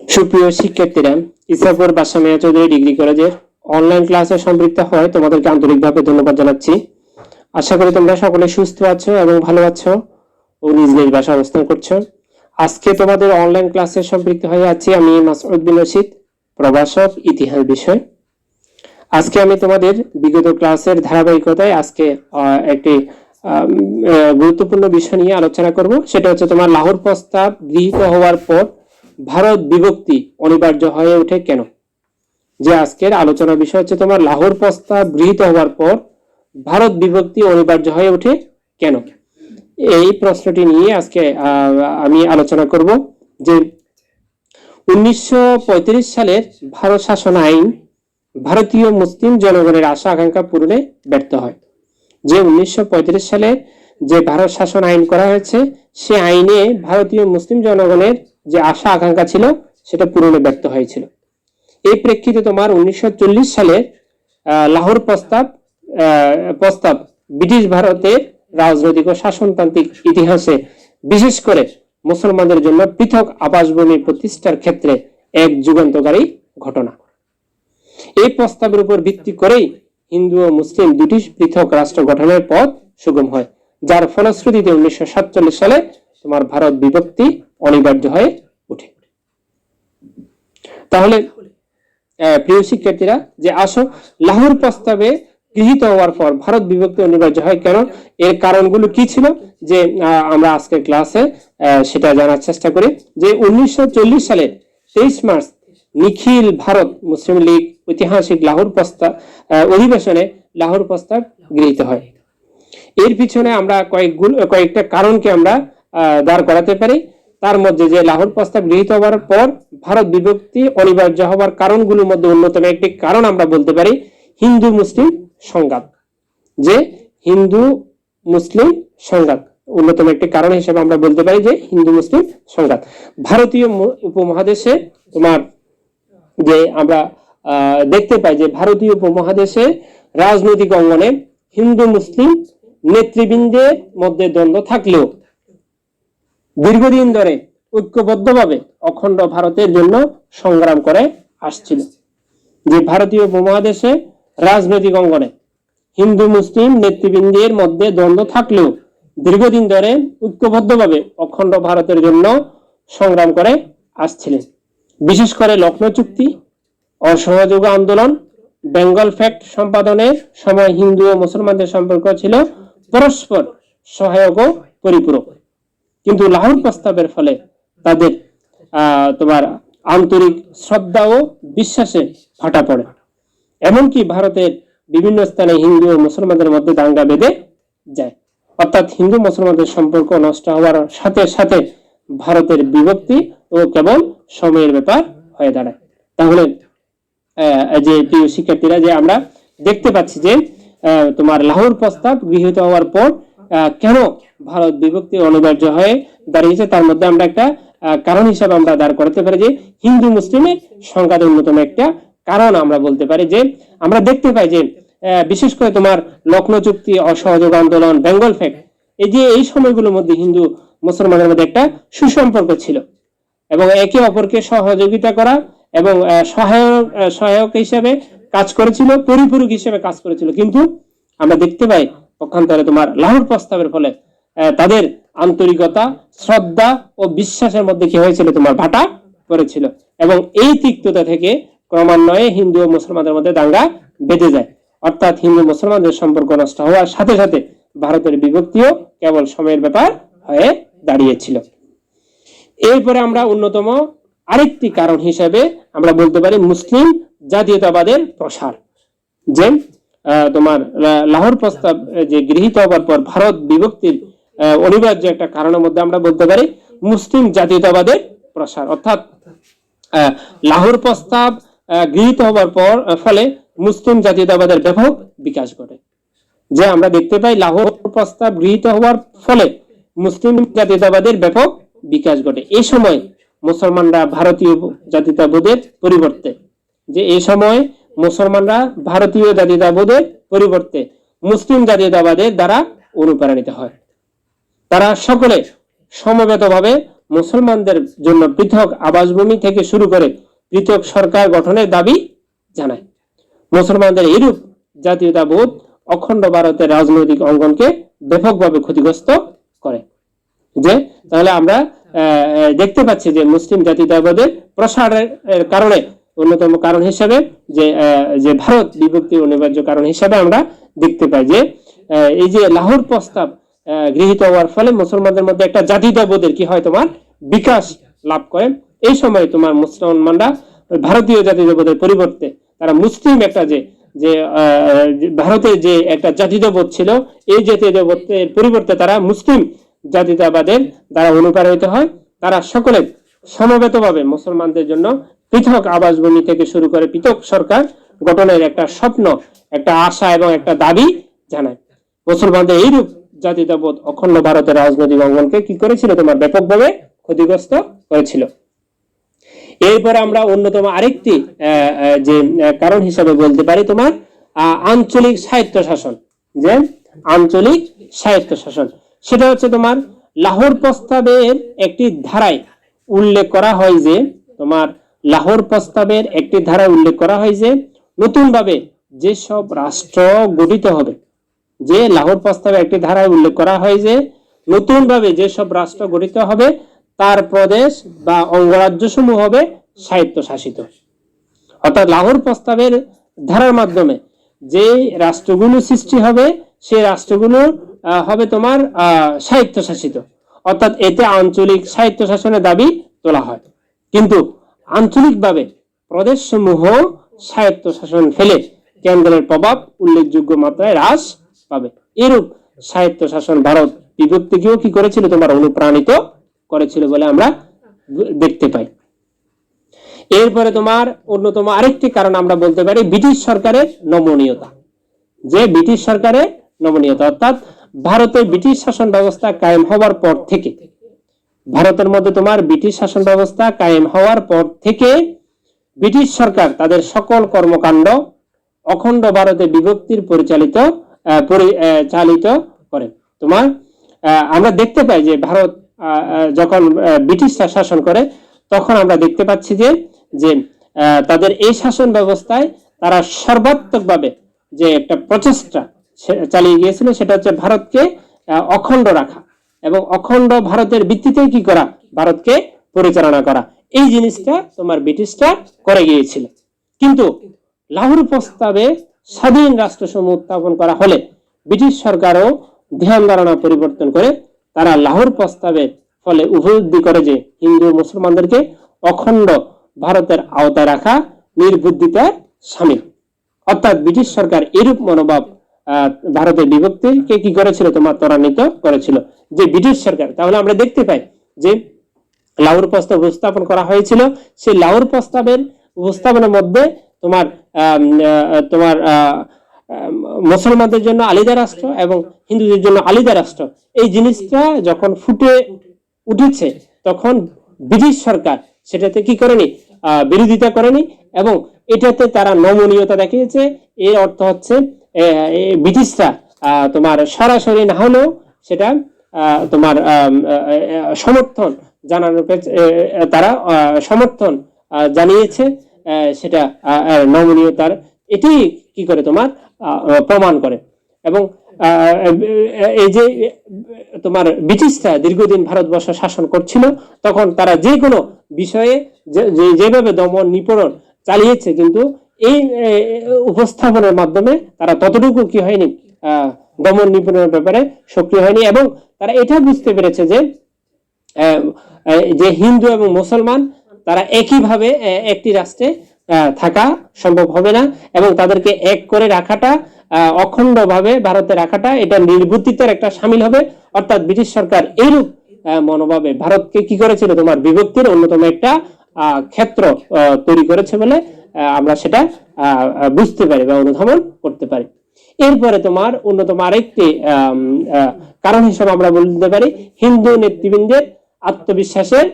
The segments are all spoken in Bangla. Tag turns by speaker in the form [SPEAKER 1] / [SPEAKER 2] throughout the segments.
[SPEAKER 1] সুপ্রিয় শিক্ষার্থীরা ইসাপুর বাসামিয়া চৌধুরী ডিগ্রি কলেজের অনলাইন ক্লাসে সম্পৃক্ত হয় তোমাদেরকে আন্তরিকভাবে ধন্যবাদ জানাচ্ছি। আশা করি তোমরা সকলে সুস্থ আছো এবং ভালো আছো ও নিজ নিজ বাসা অবস্থান করছ। আজকে তোমাদের অনলাইন ক্লাসে সম্পৃক্ত হয়ে আছি আমি মাসউদ রশিদ, প্রভাষক ইতিহাস বিষয়। আজকে আমি তোমাদের বিগত ক্লাসের ধারাবাহিকতায় আজকে একটি গুরুত্বপূর্ণ বিষয় নিয়ে আলোচনা করব। সেটা হচ্ছে তোমার লাহোর প্রস্তাব গৃহীত হওয়ার পর ভারত বিভক্তি অনিবার্য হয়ে ওঠে কেন? যে আজকের আলোচনার বিষয় হচ্ছে তোমার লাহোর প্রস্তাব গৃহীত হওয়ার পর ভারত বিভক্তি অনিবার্য হয়ে ওঠে কেন? এই প্রশ্নটি নিয়ে আজকে আমি আলোচনা করব যে উনিশশো পঁয়ত্রিশ সালের ভারত শাসন আইন ভারতীয় মুসলিম জনগণের আশা আকাঙ্ক্ষা পূরণে ব্যর্থ হয়। যে উনিশশো সালে যে ভারত শাসন আইন করা হয়েছে, সে আইনে ভারতীয় মুসলিম জনগণের যে আশা আকাঙ্ক্ষা ছিল সেটা পূরণে ব্যর্থ হয়েছিল। এই প্রেক্ষিতে তোমার উনিশশো আহ, লাহোর প্রস্তাব প্রস্তাব ব্রিটিশ ভারতের রাজনৈতিক ও শাসনতান্ত্রিক ইতিহাসে বিশেষ করে মুসলমানদের জন্য পৃথক আবাসভূমি প্রতিষ্ঠার ক্ষেত্রে এক যুগান্তকারী ঘটনা। এই প্রস্তাবের উপর ভিত্তি করেই হিন্দু ও মুসলিম দুটি পৃথক রাষ্ট্র গঠনের পথ সুগম হয়। যার ফলশ্রুতিতে উনিশশো সাতচল্লিশ সালে তোমার ভারত বিভক্তি অনিবার্য হয়ে ওঠে। তাহলে প্রিয় শিক্ষার্থীরা, যে আসো, লাহোর প্রস্তাবে গৃহীত হওয়ার পর ভারত বিভক্তি অনিবার্য হয় কেন? এর কারণগুলো কি ছিল? যে আমরা আজকের ক্লাসে সেটা জানার চেষ্টা করি। যে, উনিশশো সালে তেইশ March Nikhil Bharat Muslim League ঐতিহাসিক লাহোর প্রস্তাব অধিবেশনে লাহোর প্রস্তাব গৃহীত হয়। এর পিছনে আমরা কয়েকগুলো, কয়েকটা কারণকে আমরা দাঁড় করাতে পারি। তার মধ্যে যে লাহোর প্রস্তাব গৃহীত হওয়ার পর ভারত বিভক্তি অনিবার্য হওয়ার কারণগুলোর মধ্যে অন্যতম একটি কারণ আমরা বলতে পারি হিন্দু মুসলিম সংঘাত। যে হিন্দু মুসলিম সংঘাত, অন্যতম একটি কারণ হিসেবে আমরা বলতে পারি যে হিন্দু মুসলিম সংঘাত। ভারতীয় উপমহাদেশে তোমার যে আমরা দেখতে পাই যে ভারতীয় উপমহাদেশে রাজনৈতিক অঙ্গনে হিন্দু মুসলিম নেতৃবৃন্দের মধ্যে দ্বন্দ্ব থাকলেও দীর্ঘদিন ধরে ঐক্যবদ্ধভাবে অখণ্ড ভারতের জন্য সংগ্রাম করে আসছিল, যে ভারতীয় উপমহাদেশে রাজনৈতিক অঙ্গনে হিন্দু, মুসলিম নেতৃবৃন্দের মধ্যে দ্বন্দ্ব থাকলেও দীর্ঘদিন ধরে ঐক্যবদ্ধভাবে অখণ্ড ভারতের জন্য সংগ্রাম করে আসছিলেন। বিশেষ করে লখনৌ চুক্তি, অসহযোগ আন্দোলন, বেঙ্গল ফ্যাক্ট সম্পাদনের সময় হিন্দু ও মুসলমানদের সম্পর্ক ছিল পরস্পর সহায়ক ও পরিপূরক। কিন্তু লাহোর প্রস্তাবের ফলে তাদের তোমার আন্তরিক শ্রদ্ধা ও বিশ্বাসে ফাটা পড়ে। এমনকি ভারতের বিভিন্ন স্থানে হিন্দু ও মুসলমানদের মধ্যে দাঙ্গা বেঁধে যায়। অর্থাৎ হিন্দু মুসলমানদের সম্পর্ক নষ্ট হওয়ার সাথে সাথে ভারতের বিভক্তি ও কেবল সময়ের ব্যাপার হয়ে দাঁড়ায়। তাহলে যে প্রিয় শিক্ষার্থীরা যে আমরা দেখতে পাচ্ছি যে তোমার লাহোর প্রস্তাব গৃহীত হওয়ার পর কেন ভারত বিভক্তি অনিবার্য হয়ে দাঁড়িয়েছে? তার মধ্যে আমরা একটা কারণ হিসাবে আমরা দাঁড় করতে পারি যে হিন্দু মুসলিমের সংঘাত অন্যতম একটা কারণ আমরা বলতে পারি যে আমরা দেখতে পাই যে বিশেষ করে তোমার লখনৌ চুক্তি, অসহযোগ আন্দোলন, বেঙ্গল ফ্যাক্ট এই যে এই সময়গুলোর মধ্যে হিন্দু মুসলমানের মধ্যে একটা সুসম্পর্ক ছিল এবং একে অপরকে সহযোগিতা করা এবং সহায়ক সহায়ক হিসেবে কাজ করেছিল, পরিপূরক হিসেবে কাজ করেছিল। কিন্তু আমরা দেখতে পাই পক্ষান্তরে তোমার লাহোর প্রস্তাবের ফলে তাদের আন্তরিকতা, শ্রদ্ধা ও বিশ্বাসের মধ্যে কি হয়েছিল? তোমার ভাটা করেছিল এবং এই তিক্ততা থেকে ক্রমান্বয়ে হিন্দু ও মুসলমানদের মধ্যে দাঙ্গা বেঁধে যায়। অর্থাৎ হিন্দু মুসলমানদের সম্পর্ক নষ্ট হওয়ার সাথে সাথে ভারতের বিভক্তিও কেবল সময়ের ব্যাপার হয়ে দাঁড়িয়েছিল। এরপরে আমরা অন্যতম আরেকটি কারণ হিসেবে আমরা বলতে পারি মুসলিম জাতীয়তাবাদের প্রসার, যে তোমার লাহোর প্রস্তাব যে গৃহীত হবার পর ভারত বিভক্তির অনিবার্য একটা কারণের মধ্যে আমরা বলতে পারি মুসলিম জাতীয়তাবাদের প্রসার। অর্থাৎ লাহোর প্রস্তাব গৃহীত হবার পর ফলে মুসলিম জাতীয়তাবাদের ব্যাপক বিকাশ ঘটে। যে আমরা দেখতে পাই লাহোর প্রস্তাব গৃহীত হওয়ার ফলে মুসলিম জাতীয়তাবাদের ব্যাপক বিকাশ ঘটে। এই সময় মুসলমানরা ভারতীয় জাতীয়তাবোধের পরিবর্তে যে এই সময় মুসলমানরা ভারতীয় জাতীয়তাবোধের পরিবর্তে মুসলিম জাতীয়তাবাদের দ্বারা অনুপ্রাণিত হয়। তারা সকলে সমবেতভাবে মুসলমানদের জন্য পৃথক আবাসভূমি থেকে শুরু করে পৃথক সরকার গঠনের দাবি জানায়। মুসলমানদের এরূপ জাতীয়তাবোধ অখণ্ড ভারতের রাজনৈতিক অঙ্গনকে ব্যাপকভাবে ক্ষতিগ্রস্ত করে। যে, তাহলে আমরা দেখতে পাচ্ছি যে মুসলিম জাতীয়তাবাদের প্রসারের কারণে অন্যতম কারণ হিসাবে যে যে ভারত বিভক্তি অনিবার্য কারণ হিসেবে আমরা দেখতে পাই যে এই যে লাহোর প্রস্তাব গৃহীত হওয়ার ফলে মুসলমানদের মধ্যে একটা জাতীয়তাবোধের কি হয় তোমার? বিকাশ লাভ করে। এই সময় তোমার মুসলমানরা ভারতীয় জাতীয়তাবোধের পরিবর্তে তারা মুসলিম একটা যে যে আহ, যে একটা জাতীয়তাবোধ ছিল এই জাতীয়তাবোধের পরিবর্তে তারা মুসলিম জাতিতাবাদের দ্বারা অনুপ্রাণিত হয়। তারা সকলে সমবেতভাবে মুসলমানদের জন্য পৃথক আবাসভূমি থেকে শুরু করে পৃথক সরকার গঠনের একটা স্বপ্ন, একটা আশা এবং একটা দাবি জানায়। মুসলমানদের এইরূপ জাতীয়তাবোধ অখণ্ড ভারতের রাজনৈতিক অঙ্গনকে কি করেছিল? তোমার ব্যাপকভাবে ক্ষতিগ্রস্ত করেছিল। এরপরে আমরা অন্যতম আরেকটি যে কারণ হিসাবে বলতে পারি তোমার আঞ্চলিক সাহিত্য শাসন যে, আঞ্চলিক সাহিত্য শাসন সেটা হচ্ছে তোমার লাহোর প্রস্তাবের একটি ধারায় উল্লেখ করা হয় যে তোমার লাহোর প্রস্তাবের একটি ধারায় উল্লেখ করা হয় যে নতুনভাবে যেসব রাষ্ট্র গঠিত হবে যে লাহোর প্রস্তাবে একটি ধারায় উল্লেখ করা হয় যে নতুনভাবে যেসব রাষ্ট্র গঠিত হবে তার প্রদেশ বা অঙ্গরাজ্য সমূহ হবে স্বায়ত্তশাসিত। অর্থাৎ লাহোর প্রস্তাবের ধারার মাধ্যমে যে রাষ্ট্রগুলো সৃষ্টি হবে সেই রাষ্ট্রগুলো হবে তোমার আহ, স্বায়ত্তশাসিত। অর্থাৎ এতে আঞ্চলিক স্বায়ত্তশাসনের দাবি তোলা হয়। কিন্তু আঞ্চলিকভাবে প্রদেশসমূহ স্বায়ত্তশাসন ফেলে কেন্দ্রের প্রভাব উল্লেখযোগ্য মাত্রায় হ্রাস পাবে। এরূপ স্বায়ত্তশাসন ভারত বিভক্তিকেও কি করেছিল? তোমার অনুপ্রাণিত করেছিল বলে আমরা দেখতে পাই। এরপরে তোমার অন্যতম আরেকটি কারণ আমরা বলতে পারি, ব্রিটিশ সরকারের নমনীয়তা। যে ব্রিটিশ সরকারের নমনীয়তা, অর্থাৎ ভারতে ব্রিটিশ শাসন ব্যবস্থা কায়েম হওয়ার পর থেকে ভারতের মধ্যে তোমার ব্রিটিশ শাসন ব্যবস্থা কায়েম হওয়ার পর থেকে ব্রিটিশ সরকার তাদের সকল কর্মকাণ্ড অখণ্ড ভারতে বিভক্তির পরিচালিত আহ, পরি- চালিত করে। তোমার আমরা দেখতে পাই যে ভারত যখন ব্রিটিশরা শাসন করে তখন আমরা দেখতে পাচ্ছি যে যে তাদের এই শাসন ব্যবস্থায় তারা সর্বাত্মকভাবে যে একটা প্রচেষ্টা চালিয়ে গিয়েছিল, সেটা হচ্ছে ভারতকে অখণ্ড রাখা এবং অখণ্ড ভারতের ভিত্তিতে কি করা? ভারতকে পরিচালনা করা। এই জিনিসটা তোমার ব্রিটিশরা করে গিয়েছিল। কিন্তু লাহোর প্রস্তাবে স্বাধীন রাষ্ট্রসমূহ উত্থাপন করা হলে ব্রিটিশ সরকারও ধ্যান ধারণা পরিবর্তন করে তারা লাহোর প্রস্তাবের ফলে উপলব্ধি করে যে হিন্দু মুসলমানদেরকে অখণ্ড ভারতের আওতায় রাখা নির্বুদ্ধিতার সামিল। অর্থাৎ ব্রিটিশ সরকার এরূপ মনোভাব ভারতের বিভক্তিকে কি করেছিল তোমার ত্বরান্বিত করেছিল? যে ব্রিটিশ সরকার। তাহলে আমরা দেখতে পাই যে লাহোর প্রস্তাব উপস্থাপন করা হয়েছিল। সেই লাহোর প্রস্তাবের উপস্থাপনের মধ্যে তোমার তোমার মুসলমানদের জন্য আলাদা রাষ্ট্র এবং হিন্দুদের জন্য আলাদা রাষ্ট্র। এই জিনিসটা যখন ফুটে উঠেছে, তখন ব্রিটিশ সরকার সেটাতে কি করেনি? বিরোধিতা করেনি এবং এটাতে তারা নমনীয়তা দেখিয়েছে। এর অর্থ হচ্ছে ব্রিটিশরা তোমার সরাসরি না হলেও সেটা তোমার সমর্থন জানানোর তারা সমর্থন জানিয়েছে সেটা নমনীয়তার এটি কি করে তোমার প্রমাণ করে? এবং এই যে তোমার ব্রিটিশরা দীর্ঘদিন ভারতবর্ষ শাসন করছিল, তখন তারা যে কোনো বিষয়ে যেভাবে দমন নিপীড়ন চালিয়েছে, কিন্তু এই উপস্থাপনের মাধ্যমে তারা ততটুকু কি হয়নি আহ, দমন নিপীড়নের ব্যাপারে সক্রিয় হয়নি এবং তারা এটা বুঝতে পেরেছে যে যে হিন্দু এবং মুসলমান তারা একইভাবে একটি রাষ্ট্রে থাকা সম্ভব হবে না এবং তাদেরকে এক করে রাখাটা অখণ্ডভাবে ভারতে রাখাটা এটা নির্বুদ্ধিতার একটা সামিল হবে। অর্থাৎ ব্রিটিশ সরকার এইরূপ মনোভাবে ভারতকে কি করেছিল? তোমার বিভক্তির অন্যতম একটা ক্ষেত্র তৈরি করেছে বলে আমরা সেটা বুঝতে পারি বা অনুধাবন করতে পারি। এরপরে তোমার অন্যতম আরেকটি কারণ হিসেবে আমরা বলতে পারি হিন্দু নেতৃবৃন্দের আত্মবিশ্বাসের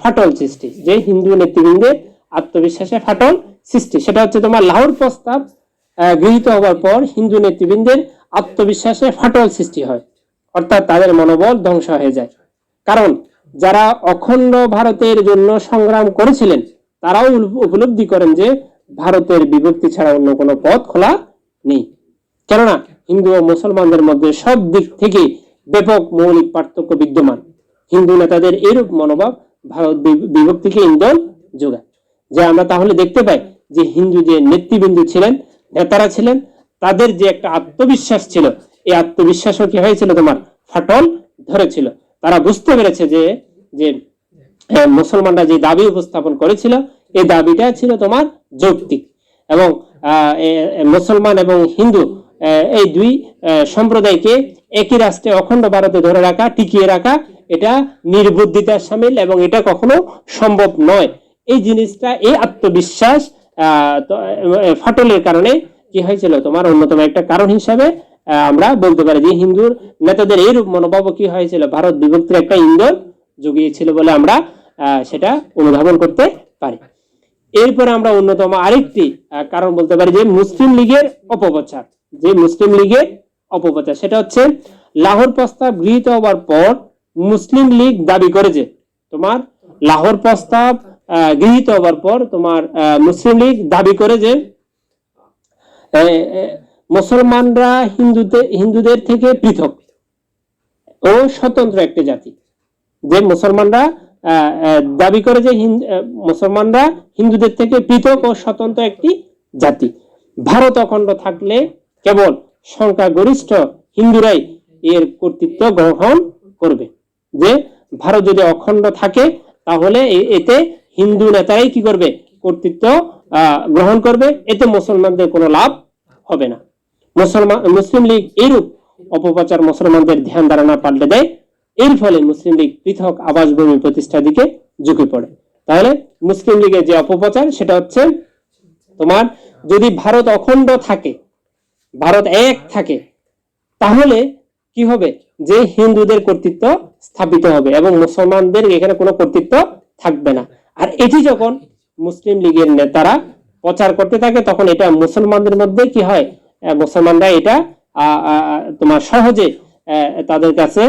[SPEAKER 1] ফাটল সৃষ্টি। যে হিন্দু নেতৃবৃন্দের আত্মবিশ্বাসে ফাটল সৃষ্টি, সেটা হচ্ছে তোমার লাহোর প্রস্তাব গৃহীত হওয়ার পর হিন্দু নেতৃবৃন্দের আত্মবিশ্বাসে ফাটল সৃষ্টি হয়। অর্থাৎ তাদের মনোবল ধ্বংস হয়ে যায়। কারণ যারা অখণ্ড ভারতের জন্য সংগ্রাম করেছিলেন তারাও উপলব্ধি করেন যে ভারতের বিভক্তি ছাড়া অন্য কোনো পথ খোলা নেই। কেননা হিন্দু ও মুসলমানদের মধ্যে সব দিক থেকে ব্যাপক মৌলিক পার্থক্য বিদ্যমান। হিন্দু নেতাদের এরূপ মনোভাব ভারত বিভক্তিকে ইন্ধন যোগায়। যে আমরা তাহলে দেখতে পাই যে হিন্দু যে নেতৃবৃন্দ ছিলেন, নেতারা ছিলেন, তাদের যে একটা আত্মবিশ্বাস ছিল, এই আত্মবিশ্বাসও কি হয়েছিল তোমার? ফাটল ধরেছিল। তারা বুঝতে পেরেছে যে যে মুসলমানরা যে দাবি উপস্থাপন করেছিল, এই দাবিটা ছিল তোমার যৌক্তিক। এবং মুসলমান এবং হিন্দু এই দুই সম্প্রদায়কে একই রাষ্ট্রে অখণ্ড ভারতে ধরে রাখা, টিকিয়ে রাখা, এটা নির্বুদ্ধিতার সামিল এবং এটা কখনো সম্ভব নয়। এই জিনিসটা, এই আত্মবিশ্বাস ফাটলের কারণে কি হয়েছিল? তোমার অন্যতম একটা কারণ হিসাবে আমরা বলতে পারি যে হিন্দুর নেতাদের এইরূপ মনোভাব কি হয়েছিল? ভারত বিভক্তির একটা ইন্ধন জুগিয়েছিল বলে আমরা সেটা অনুধাবন করতে পারি। এরপরে আমরা অন্যতম আরেকটি কারণ বলতে পারি যে মুসলিম লীগের অপপ্রচার। যে মুসলিম লীগের অপপ্রচার, সেটা হচ্ছে লাহোর প্রস্তাব গৃহীত হওয়ার পর মুসলিম লীগ দাবি করে যে তোমার লাহোর প্রস্তাব গৃহীত হওয়ার পর তোমার মুসলিম লীগ দাবি করে যে মুসলমানরা হিন্দুতে, হিন্দুদের থেকে পৃথক ও স্বতন্ত্র একটি জাতি। যে মুসলমানরা দাবি করে যে মুসলমানরা হিন্দুদের থেকে পৃথক ও স্বতন্ত্র একটি জাতি। ভারত অখণ্ড থাকলে কেবল সংখ্যাগরিষ্ঠ হিন্দুরাই এর কর্তৃত্ব গ্রহণ করবে। যে ভারত যদি অখণ্ড থাকে, তাহলে এতে হিন্দু নেতারাই কি করবে? কর্তৃত্ব গ্রহণ করবে। এতে মুসলমানদের কোনো লাভ হবে না। মুসলমান মুসলিম লীগ এরূপ অপপ্রচার মুসলমানদের ধ্যান ধারণা পাল্টে দেয়। এর ফলে মুসলিম লীগ পৃথক আবাসভূমি প্রতিষ্ঠার দিকে ঝুঁকে পড়ে। তাহলে মুসলিম লীগের যে অপপ্রচার, সেটা হচ্ছে তোমার যদি ভারত অখণ্ড থাকে, ভারত এক থাকে, তাহলে কি হবে? যে হিন্দুদের কর্তৃত্ব স্থাপিত হবে এবং মুসলমানদের এখানে কোনো কর্তৃত্ব থাকবে না। আর এটি যখন মুসলিম লীগের নেতারা প্রচার করতে থাকে, তখন এটা মুসলমানদের মধ্যে কি হয়? মুসলমানরা এটা তোমার সহজে তাদের কাছে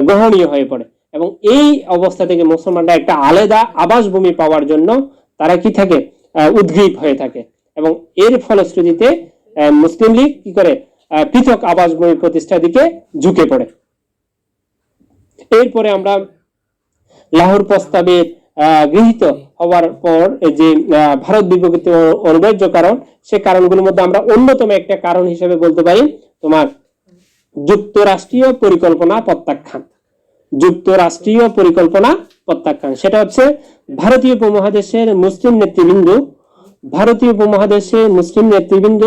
[SPEAKER 1] গ্রহণীয় হয়ে পড়ে। এবং এই অবস্থা থেকে মুসলমানরা একটা আলাদা আবাসভূমি পাওয়ার জন্য তারা কি থাকে? উদ্গ্রীব হয়ে থাকে। এবং এর ফলশ্রুতিতে মুসলিম লীগ কি করে? পৃথক আবাসভূমি প্রতিষ্ঠার দিকে ঝুঁকে পড়ে। এরপরে আমরা লাহোর প্রস্তাবে আহ, গৃহীত হওয়ার পর যে ভারত বিভক্তি অনিবার্য কারণ সে কারণগুলোর মধ্যে আমরা অন্যতম একটা কারণ হিসেবে বলতে পারি তোমার যুক্তরাষ্ট্রীয় পরিকল্পনা প্রত্যাখ্যান। যুক্তরাষ্ট্রীয় পরিকল্পনা প্রত্যাখ্যান। সেটা হচ্ছে ভারতীয় উপমহাদেশের মুসলিম নেতৃবৃন্দ ভারতীয় উপমহাদেশে মুসলিম নেতৃবৃন্দ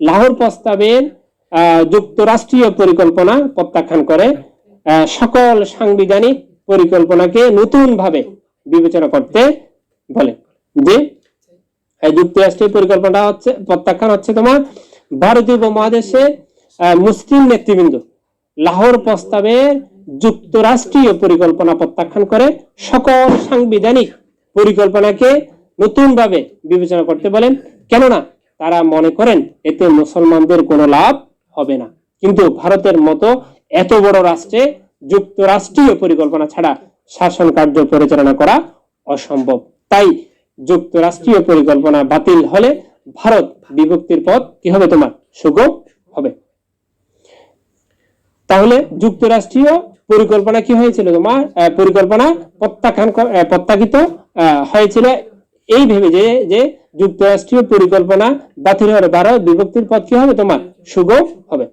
[SPEAKER 1] লাহোর প্রস্তাবের যুক্তরাষ্ট্রীয় পরিকল্পনা প্রত্যাখ্যান করে। সকল সাংবিধানিক পরিকল্পনাকে নতুন ভাবে বিবেচনা করতে বলে যে যুক্তরাষ্ট্রীয় পরিকল্পনা হচ্ছে প্রত্যাখ্যান হচ্ছে তোমার ভারতীয় উপমহাদেশের আহ, মুসলিম নেতৃবৃন্দ লাহোর প্রস্তাবের যুক্তরাষ্ট্রীয় পরিকল্পনা প্রত্যাখ্যান করে সকল সাংবিধানিক পরিকল্পনাকে নতুনভাবে বিবেচনা করতে বলেন। কেননা তারা মনে করেন এতে মুসলমানদের কোনো লাভ হবে না। কিন্তু ভারতের মতো এত বড় রাষ্ট্রে যুক্তরাষ্ট্রীয় পরিকল্পনা ছাড়া শাসন কার্য পরিচালনা করা অসম্ভব। তাই যুক্তরাষ্ট্রীয় পরিকল্পনা বাতিল হলে ভারত বিভক্তির পথ কি হবে তোমার? সুগম হবে। তাহলে যুক্তরাষ্ট্রীয় পরিকল্পনা কি হয়েছিল তোমার পরিকল্পনা প্রত্যাখ্যান প্রত্যাখিত হয়েছিল। এই ভেবে যে যে যুক্তরাষ্ট্রীয় পরিকল্পনা বাতিল হলে ভারত বিভক্তির পথ কি হবে তোমার? সুগম হবে।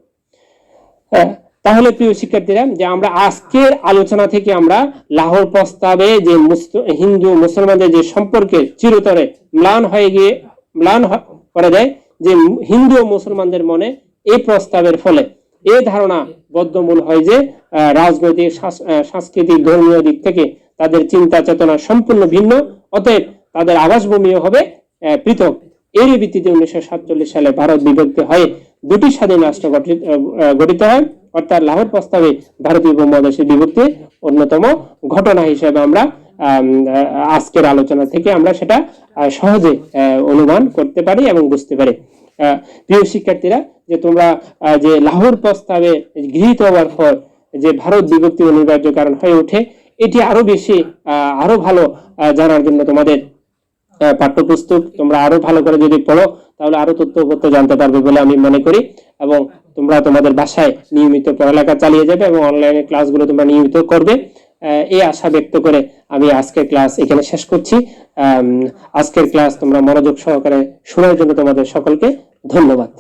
[SPEAKER 1] তাহলে প্রিয় শিক্ষার্থীরা, যে আমরা আজকের আলোচনা থেকে আমরা লাহোর প্রস্তাবে যে হিন্দু মুসলমানদের যে সম্পর্কে চিরতরে ম্লান হয়ে গিয়ে, ম্লান করা যায়, যে হিন্দু ও মুসলমানদের মনে এই প্রস্তাবের ফলে এই ধারণা বদ্ধমূল হয় যে রাজনৈতিক সাংস্কৃতিক, ধর্মীয় দিক থেকে তাদের চিন্তা চেতনা সম্পূর্ণ ভিন্ন, অতএব তাদের আবাসভূমিও হবে পৃথক। এরই ভিত্তিতে উনিশশো সাতচল্লিশ সালে ভারত বিভক্তি হয়ে দুটি স্বাধীন রাষ্ট্র গঠিত হয়। অর্থাৎ লাহোর প্রস্তাবে ভারতীয় উপমহাদেশের বিভক্তির অন্যতম ঘটনা হিসেবে আমরা আজকের আলোচনা থেকে আমরা সেটা সহজে অনুমান করতে পারি এবং বুঝতে পারি। প্রিয় শিক্ষার্থীরা যে তোমরা যে লাহোর প্রস্তাবে গৃহীত হওয়ার পর যে ভারত বিভক্তি অনিবার্য কারণ হয়ে ওঠে, এটি আরও বেশি আরও ভালো জানার জন্য তোমাদের পাঠ্যপুস্তক। তোমরা আরও ভালো করে যদি পড়ো, তাহলে আরও তথ্যপত্র জানতে পারবে বলে আমি মনে করি। এবং তোমরা তোমাদের বাসায় নিয়মিত পড়ালেখা চালিয়ে যাবে এবং অনলাইনে ক্লাসগুলো তোমরা নিয়মিত করবে। এই আশা ব্যক্ত করে আমি আজকের ক্লাস এখানে শেষ করছি। আজকের ক্লাস তোমরা মনোযোগ সহকারে শোনার জন্য তোমাদের সকলকে ধন্যবাদ।